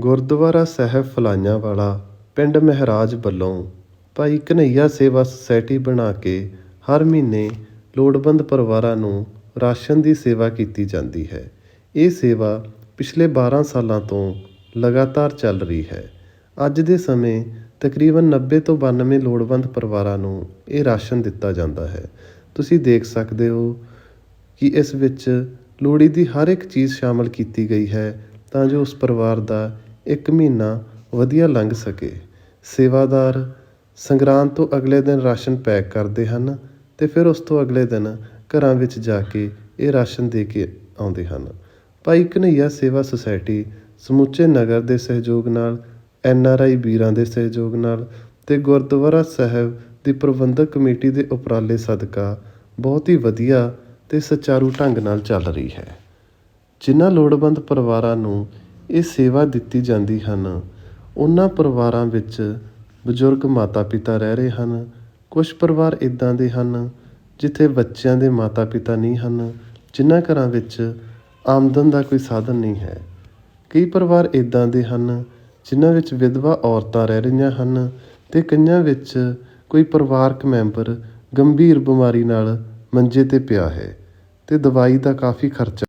ਗੁਰਦੁਆਰਾ ਸਾਹਿਬ ਫਲਾਈਆਂ ਵਾਲਾ ਪਿੰਡ ਮਹਿਰਾਜ ਵੱਲੋਂ ਭਾਈ ਘਨੱਈਆ ਸੇਵਾ ਸੁਸਾਇਟੀ ਬਣਾ ਕੇ ਹਰ ਮਹੀਨੇ ਲੋੜਵੰਦ ਪਰਿਵਾਰਾਂ ਨੂੰ ਰਾਸ਼ਨ ਦੀ ਸੇਵਾ ਕੀਤੀ ਜਾਂਦੀ ਹੈ। ਇਹ ਸੇਵਾ ਪਿਛਲੇ 12 ਸਾਲਾਂ ਤੋਂ ਲਗਾਤਾਰ ਚੱਲ ਰਹੀ ਹੈ। ਅੱਜ ਦੇ ਸਮੇਂ ਤਕਰੀਬਨ 90 ਤੋਂ 92 ਲੋੜਵੰਦ ਪਰਿਵਾਰਾਂ ਨੂੰ ਇਹ ਰਾਸ਼ਨ ਦਿੱਤਾ ਜਾਂਦਾ ਹੈ। ਤੁਸੀਂ ਦੇਖ ਸਕਦੇ ਹੋ ਕਿ ਇਸ ਵਿੱਚ ਲੋੜੀ ਦੀ ਹਰ ਇੱਕ ਚੀਜ਼ ਸ਼ਾਮਲ ਕੀਤੀ ਗਈ ਹੈ ਤਾਂ ਜੋ ਉਸ ਪਰਿਵਾਰ ਦਾ ਇੱਕ ਮਹੀਨਾ ਵਧੀਆ ਲੰਘ ਸਕੇ। ਸੇਵਾਦਾਰ ਸੰਗਰਾਂਦ ਤੋਂ ਅਗਲੇ ਦਿਨ ਰਾਸ਼ਨ ਪੈਕ ਕਰਦੇ ਹਨ ਅਤੇ ਫਿਰ ਉਸ ਤੋਂ ਅਗਲੇ ਦਿਨ ਘਰਾਂ ਵਿੱਚ ਜਾ ਕੇ ਇਹ ਰਾਸ਼ਨ ਦੇ ਕੇ ਆਉਂਦੇ ਹਨ। ਭਾਈ ਘਨੱਈਆ ਸੇਵਾ ਸੁਸਾਇਟੀ ਸਮੁੱਚੇ ਨਗਰ ਦੇ ਸਹਿਯੋਗ ਨਾਲ, ਐਨ ਆਰ ਆਈ ਵੀਰਾਂ ਦੇ ਸਹਿਯੋਗ ਨਾਲ ਅਤੇ ਗੁਰਦੁਆਰਾ ਸਾਹਿਬ ਦੀ ਪ੍ਰਬੰਧਕ ਕਮੇਟੀ ਦੇ ਉਪਰਾਲੇ ਸਦਕਾ ਬਹੁਤ ਹੀ ਵਧੀਆ ਅਤੇ ਸੁਚਾਰੂ ਢੰਗ ਨਾਲ ਚੱਲ ਰਹੀ ਹੈ। ਜਿਨ੍ਹਾਂ ਲੋੜਵੰਦ ਪਰਿਵਾਰਾਂ ਨੂੰ ਇਹ ਸੇਵਾ ਦਿੱਤੀ ਜਾਂਦੀ ਹਨ। ਉਹਨਾਂ ਪਰਿਵਾਰਾਂ ਵਿੱਚ ਬਜ਼ੁਰਗ ਮਾਤਾ ਪਿਤਾ ਰਹਿ ਰਹੇ ਹਨ। ਕੁਛ ਪਰਿਵਾਰ ਇੱਦਾਂ ਦੇ ਹਨ ਜਿੱਥੇ ਬੱਚਿਆਂ ਦੇ ਮਾਤਾ ਪਿਤਾ ਨਹੀਂ ਹਨ, ਜਿਨ੍ਹਾਂ ਘਰਾਂ ਵਿੱਚ ਆਮਦਨ ਦਾ ਕੋਈ ਸਾਧਨ ਨਹੀਂ ਹੈ। ਕਈ ਪਰਿਵਾਰ ਇੱਦਾਂ ਦੇ ਹਨ ਜਿਨ੍ਹਾਂ ਵਿੱਚ ਵਿਧਵਾ ਔਰਤਾਂ ਰਹਿ ਰਹੀਆਂ ਹਨ ਅਤੇ ਕਈਆਂ ਵਿੱਚ ਕੋਈ ਪਰਿਵਾਰਕ ਮੈਂਬਰ ਗੰਭੀਰ ਬਿਮਾਰੀ ਨਾਲ ਮੰਜੇ ਤੇ ਪਿਆ ਹੈ ਅਤੇ ਦਵਾਈ ਦਾ ਕਾਫੀ ਖਰਚਾ